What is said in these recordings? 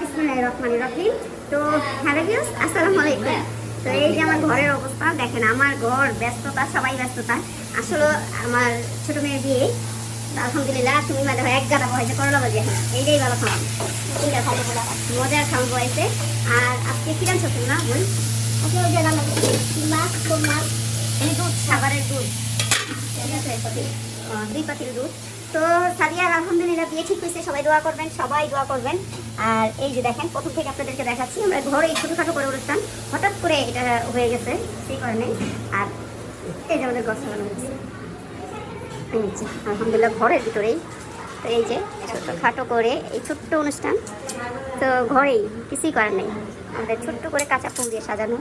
বিসমিল্লাহির রহমানির রহিম তো হ্যালো ভিউস আসসালামু আলাইকুম। তো এই যে আমার ঘরের অবস্থা দেখেন আমার ঘর ব্যস্ততা সবাই ব্যস্ততা। আসলে আমার ছোট মেয়ের বিয়ে। আলহামদুলিল্লাহ তুমি মানে এক গাদা বয়সে করলা বাজি এখন এইটাই ভালো খাওয়ান মজার খাওয়ান বয়সে। আর আজকে কিরাম ছোট না বল এই দুধ খাবারের দুধ। দুই পাতিল দুধ। তো সাদিয়ার আলহামদুলিল্লাহ, বিয়ে ঠিক হয়েছে, সবাই দোয়া করবেন, সবাই দোয়া করবেন। আর এই যে দেখেন, প্রথম থেকে আপনাদেরকে দেখাচ্ছি, আমরা ঘরে এই ছোটোখাটো করে অনুষ্ঠান হঠাৎ করে এটা হয়ে গেছে, সেই কারণে। আর এই যে আমাদের গছ হয়েছে। আলহামদুলিল্লাহ, ঘরের ভিতরেই। তো এই যে ছোটোখাটো করে এই ছোট্ট অনুষ্ঠান, তো ঘরেই কিছুই করার নেই। আমাদের ছোট্ট করে কাঁচা ফুল দিয়ে সাজানো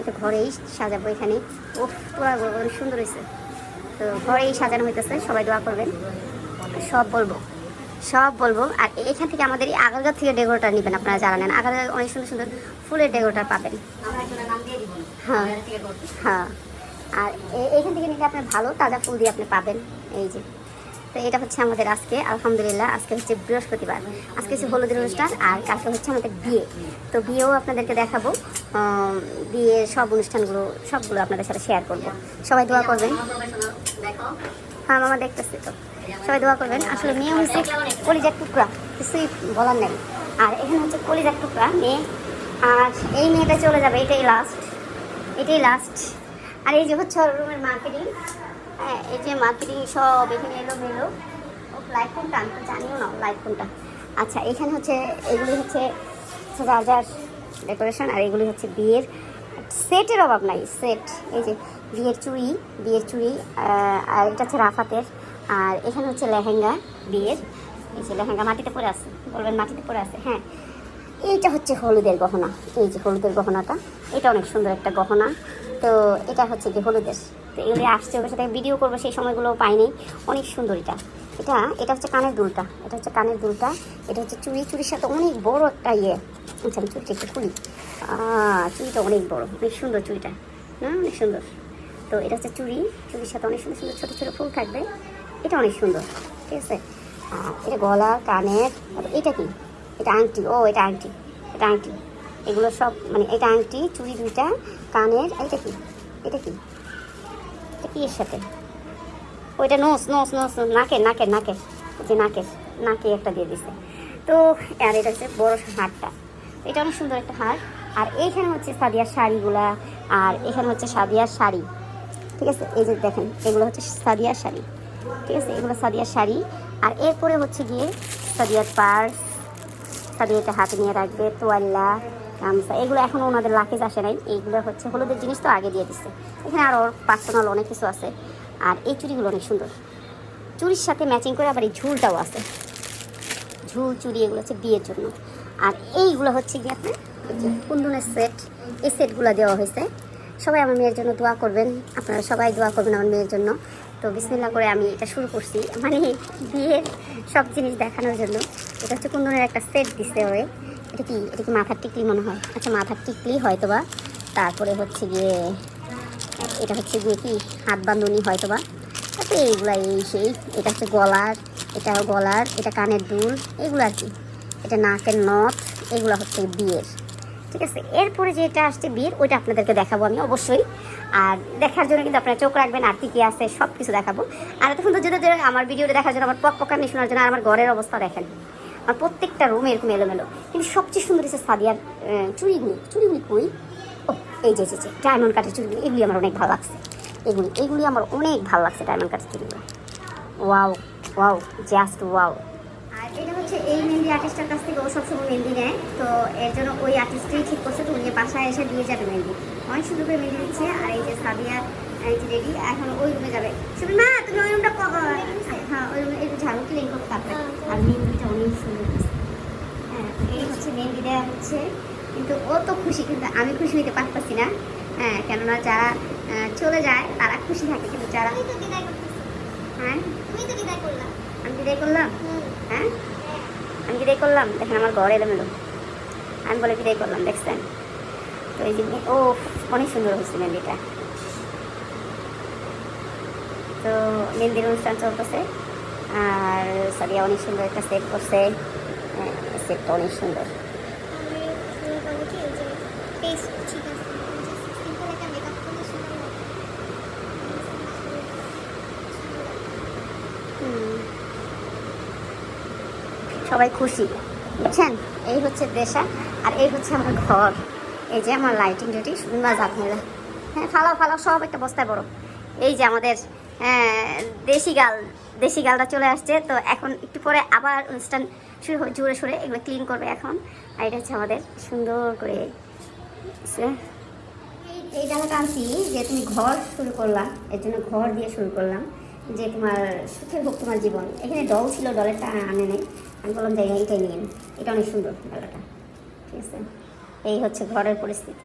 এটা ঘরেই সাজাবো এখানে। ও সুন্দর হয়েছে। তো ঘরেই সাজানো হইতেছে, সবাই দোয়া করবেন। সব বলব। সব বলব। আর এখান থেকে আমাদের এই আগারগাঁ থেকে ডেকোরেটার নেবেন আপনারা যারা নেন। আগারগাঁ অনেক সুন্দর সুন্দর ফুলের ডেকোরেটার পাবেন। হ্যাঁ। হ্যাঁ। আর এ- এইখান থেকে নিলে আপনার ভালো তাজা ফুল দিয়ে আপনি পাবেন। এই যে। তো এটা হচ্ছে আমাদের আজকে আলহামদুলিল্লাহ আজকে হচ্ছে বৃহস্পতিবার। আজকে হচ্ছে হলুদের অনুষ্ঠান আর কালকে হচ্ছে আমাদের বিয়ে। তো বিয়েও আপনাদেরকে দেখাবো। বিয়ের সব অনুষ্ঠানগুলো সবগুলো আপনাদের সাথে শেয়ার করব। সবাই দোয়া করবেন। হ্যাঁ মামা দেখতেছি তো। সবাই দোয়া করবেন। আসলে মেয়ে হচ্ছে কলিজার টুকরা, কিছুই বলার নেই। আর এখানে হচ্ছে কলিজার টুকরা, মেয়ে। আর এই মেয়েটা চলে যাবে, এটাই লাস্ট এটাই লাস্ট আর এই যে হচ্ছে রুমের মার্কেটিং হ্যাঁ এই যে মার্কেটিং সব এখানে এলো মেলো লাইট কোনটা আমি তো জানিও না লাইট কোনটা আচ্ছা এখানে হচ্ছে, এগুলি হচ্ছে রাজার ডেকোরেশন আর এগুলি হচ্ছে বিয়ের। সেটের অভাব নাই সেট এই যে বিয়ের চুড়ি বিয়ের চুড়ি আর এটা হচ্ছে রাফাতের। আর এখানে হচ্ছে লেহেঙ্গা বিয়ের এই যে লেহেঙ্গা মাটিতে পড়ে আছে, বলবেন মাটিতে পড়ে আছে হ্যাঁ। এইটা হচ্ছে হলুদের গহনা, এই যে হলুদের গহনাটা, এটা অনেক সুন্দর একটা গহনা। তো এটা হচ্ছে কি হলুদের। তো এগুলি আসছে ওর সাথে ভিডিও করব, সেই সময়গুলো পাইনি। অনেক সুন্দর এটা। এটা এটা হচ্ছে কানের দুলটা, এটা হচ্ছে কানের দুলটা, এটা হচ্ছে চুড়ি চুড়ির সাথে অনেক বড় একটা ইয়ে। আচ্ছা আমি চুড়িটা একটু খুলি। চুড়িটা অনেক বড়, অনেক সুন্দর চুড়িটা না অনেক সুন্দর। তো এটা হচ্ছে চুড়ি চুড়ির সাথে অনেক সুন্দর সুন্দর ছোটো ছোটো ফুল থাকবে। এটা অনেক সুন্দর, ঠিক আছে? এটা গলা কানের এটা কি? এটা আংটি, ও, এটা আংটি এটা আংটি। এগুলো সব মানে এটা আংটি, চুড়ি দুইটা, কানের এটা কি? এটা কি? এটা কি এর সাথে? ওইটা নোস নোস নোস নাকের নাকের নাকের যে নাকের, নাকে একটা দিয়ে দিছে। তো, আর এটা হচ্ছে বড় হারটা। এটা অনেক সুন্দর একটা হার। আর এইখানে হচ্ছে সাদিয়ার শাড়িগুলা, আর এখানে হচ্ছে সাদিয়ার শাড়ি, ঠিক আছে? এই যে দেখেন, এগুলো হচ্ছে সাদিয়ার শাড়ি। ঠিক আছে? এগুলো সাদিয়ার শাড়ি। আর এরপরে হচ্ছে গিয়ে সাদিয়ার পার্স। সাদিয়াটা হাতে নিয়ে রাখবে, তোয়াল্লা, গামছা। এগুলো এখনও ওনাদের লাকেজ আসে নাই। এইগুলো হচ্ছে হলুদের জিনিস তো আগে দিয়ে দিচ্ছে এখানে আরও পার্সোনাল অনেক কিছু আছে। আর এই চুড়িগুলো অনেক সুন্দর। চুড়ির সাথে ম্যাচিং করে আবার এই ঝুলটাও আছে। ঝুল, চুড়ি, এগুলো হচ্ছে বিয়ের জন্য। আর এইগুলো হচ্ছে গিয়ে আপনার কুন্দনের সেট এই সেটগুলো দেওয়া হয়েছে। সবাই আমার মেয়ের জন্য দোয়া করবেন। আপনারা সবাই দোয়া করবেন আমার মেয়ের জন্য। তো বিসমিল্লা করে আমি এটা শুরু করছি। মানে বিয়ের সব জিনিস দেখানোর জন্য। এটা হচ্ছে কুন্দনের একটা সেট দিছে ওয়ে এটা কি এটা কি মাথার টিকলি মনে হয়? আচ্ছা মাথার টিকলি হয়তো বা তারপরে হচ্ছে গিয়ে, এটা হচ্ছে গিয়ে কি, হাত বান্ধনি হয়তো বা তারপরে এইগুলা এই সেই। এটা হচ্ছে গলার এটা গলার, এটা কানের দুল, এগুলো আর কি। এটা নাকের নথ, এগুলো হচ্ছে বিয়ের। ঠিক আছে, এরপরে যেটা আসছে বিয়ের, ওইটা আপনাদেরকে দেখাবো আমি অবশ্যই। আর দেখার জন্য কিন্তু আপনারা চোখ রাখবেন, আর কী কী আছে সব কিছু দেখাবো। আর এত সুন্দর যেটা আমার ভিডিওটা দেখার জন্য আমার পক পকানি শোনার জন্য আর আমার ঘরের অবস্থা দেখেন। আমার প্রত্যেকটা রুম এরকম এলোমেলো। কিন্তু সবচেয়ে সুন্দর হচ্ছে সাদিয়ার চুড়িগুলি। চুড়িগুলি কই? ও, এই যে যে যে, ডায়মন্ড কাঠের চুড়িগুলি। এগুলি আমার অনেক ভালো লাগছে। এগুলি এগুলি আমার অনেক ভালো লাগছে ডায়মন্ড কাঠের চুড়িগুলো। Wow wow, just wow. আর এটা হচ্ছে এই মেহেন্দি আর্টিস্টের কাছ থেকে ও সবসময় মেহেন্দি নেয়। তো এর জন্য ওই আর্টিস্টই ঠিক করছে তো উনি বাসায় এসে দিয়ে যাবে মেহেন্দি। অনেক সুন্দর করে মেহেন্দি দিচ্ছে আর এই যে সাবিয়া এই যে রেডি এখন ওই রুমে যাবে। না তুমি ওই রুমটা হ্যাঁ ওই রুমে একটু ঝাড়ু ক্লিন করতে পারবে আর মেহেন্দিটা অনেক সুন্দর হ্যাঁ এই হচ্ছে মেহেন্দি দেওয়া হচ্ছে। কিন্তু ও তো খুশি কিন্তু আমি খুশি হইতে পারতেছি না। হ্যাঁ কেননা যারা চলে যায় তারা খুশি থাকে কিন্তু যারা হ্যাঁ? আমি বিদায় করলাম? হ্যাঁ? আমি বিদায় করলাম, দেখেন আমার ঘর এলোমেলো। আমি বলে বিদায় করলাম, দেখছেন? তো এই যে ও, অনেক সুন্দর হচ্ছে মেহেন্দিটা। তো মেহেন্দির অনুষ্ঠান চলতেছে, আর সাদিয়া অনেক সুন্দর একটা সেট করছে। সেটটা অনেক সুন্দর বেশ ঠিক আছে সিম্পল একটা মেকআপ করলে সুন্দর লাগে হুম। সবাই খুশি, বুঝছেন? এই হচ্ছে দেশা আর এই হচ্ছে আমার ঘর। এই যে আমার লাইটিং ডিউটি সুন্দর মেলা। হ্যাঁ ফালাও ফালাও, সব একটা বস্তায় বড় এই যে আমাদের দেশি গাল, দেশি গালটা চলে আসছে। তো এখন একটু পরে আবার অনুষ্ঠান শুরু জোরে সোরে এগুলো ক্লিন করবে এখন। আর এটা হচ্ছে আমাদের সুন্দর করে এই- জায়গাটা আনছি যে তুমি ঘর শুরু করলাম এর জন্য ঘর দিয়ে শুরু করলাম। যে তোমার সুখের হোক তোমার জীবন। এখানে ডল ছিল ডলেরটা আনে নেই। আমি বললাম যে এইটাই নিন এটা অনেক সুন্দর ডালাটা ঠিক আছে? এই হচ্ছে ঘরের পরিস্থিতি।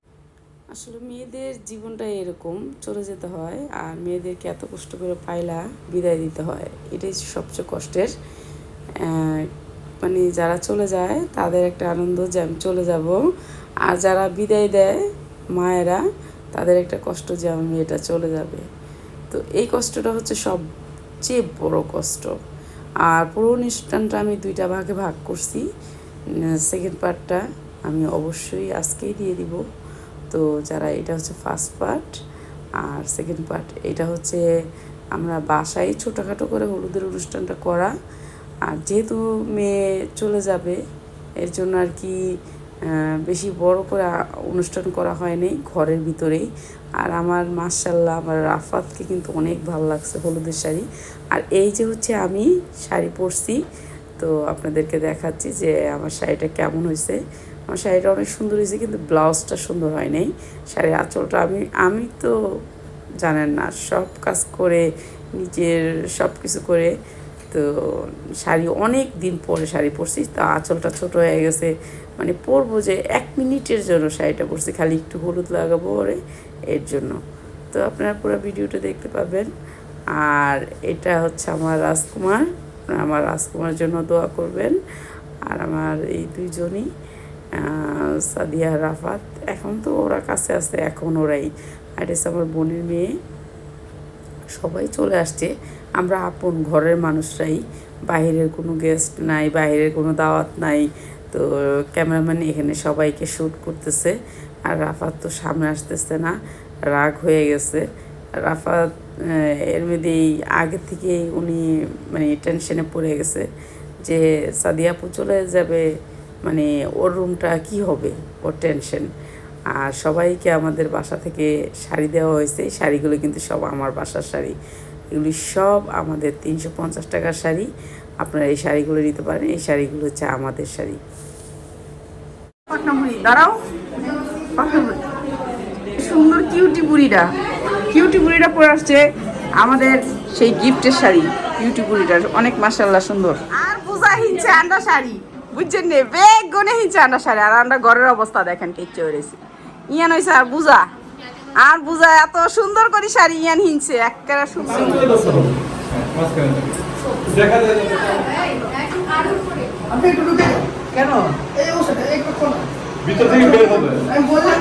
আসলে মেয়েদের জীবনটা এরকম, চলে যেতে হয়, আর মেয়েদেরকে এত কষ্ট করে পাইলা বিদায় দিতে হয়, এটাই সবচেয়ে কষ্টের। মানে যারা চলে যায়, তাদের একটা আনন্দ যে আমি চলে যাব। আর যারা বিদায় দেয়, মায়েরা, তাদের একটা কষ্ট যে আমার মেয়েটা চলে যাবে। তো এই কষ্টটা হচ্ছে সবচেয়ে বড় কষ্ট। আর পুরো অনুষ্ঠানটা আমি দুইটা ভাগে ভাগ করছি। সেকেন্ড পার্টটা আমি অবশ্যই আজকেই দিয়ে দিব। তো যারা এটা হচ্ছে ফার্স্ট পার্ট আর সেকেন্ড পার্ট এটা হচ্ছে আমরা বাসায় ছোটোখাটো করে হলুদের অনুষ্ঠানটা করা। আর যেহেতু মেয়ে চলে যাবে, এর জন্য আর কি বেশি বড় করে অনুষ্ঠান করা হয়নি ঘরের ভিতরেই। আর আমার মার্শাল্লাহ আমার রাফাতকে কিন্তু অনেক ভালো লাগছে হলুদের শাড়ি। আর এই যে হচ্ছে আমি শাড়ি পরছি, তো আপনাদেরকে দেখাচ্ছি যে আমার শাড়িটা কেমন হয়েছে। আমার শাড়িটা অনেক সুন্দর হয়েছে, কিন্তু ব্লাউজটা সুন্দর হয় নাই শাড়ির আঁচলটা আমি আমি তো জানেন না, সব কাজ করে, নিজের সব কিছু করে তো শাড়ি অনেক দিন পরে শাড়ি পরছি, তো আঁচলটা ছোট হয়ে গেছে। মানে পরবো যে এক মিনিটের জন্য শাড়িটা পরছি, খালি একটু হলুদ লাগাবো ওরে এর জন্য। তো আপনারা পুরো ভিডিওটা দেখতে পাবেন। আর এটা হচ্ছে আমার রাজকুমার। আমার রাজকুমার জন্য দোয়া করবেন। আর আমার এই দুইজনই সাদিয়া রাফাত। এখন তো ওরা কাছে আছে, এখন ওরাই। আর এটা আমার বোনের মেয়ে। সবাই চলে আসছে। আমরা আপন ঘরের মানুষরাই, বাইরের কোনো গেস্ট নাই, বাইরের কোনো দাওয়াত নাই। তো ক্যামেরাম্যান এখানে সবাইকে শ্যুট করতেছে। আর রাফাত তো সামনে আসতেছে না, রাগ হয়ে গেছে। রাফাত এর মধ্যেই আগে থেকেই উনি মানে টেনশনে পড়ে গেছে যে সাদিয়াপু চলে যাবে মানে ওর রুমটা কি হবে? ওর টেনশন আর সবাইকে আমাদের বাসা থেকে শাড়ি দেওয়া হয়েছে, এই শাড়িগুলো কিন্তু সব আমার বাসার শাড়ি। এগুলি সব আমাদের তিনশো পঞ্চাশ টাকার শাড়ি। আপনারা এই শাড়িগুলো নিতে পারেন। এই শাড়িগুলো হচ্ছে আমাদের শাড়ি। দাঁড়াও। সুন্দর কিউটি বুড়িটা। কিউটি বুড়িটা পরে আসছে আমাদের সেই গিফটের শাড়ি, কিউটি বুড়িটার। অনেক মাসাল্লাহ সুন্দর। আর পূজা হিনছে আন্ডা শাড়ি। বুঝছেন নে? বেগ গনে হিনছে আন্ডা শাড়ি। আর আমরা ঘরের অবস্থা দেখেন কেচ্ছে হয়েছে ইয়ান হয়েছে আর বুঝা আর বুঝা এত সুন্দর করে শাড়ি ইয়ান হিনছে একেবারে সুন্দর দেখা যায় না। একটু ঢুকে কেন এই। ভিতর থেকে বের হবে আমি বললাম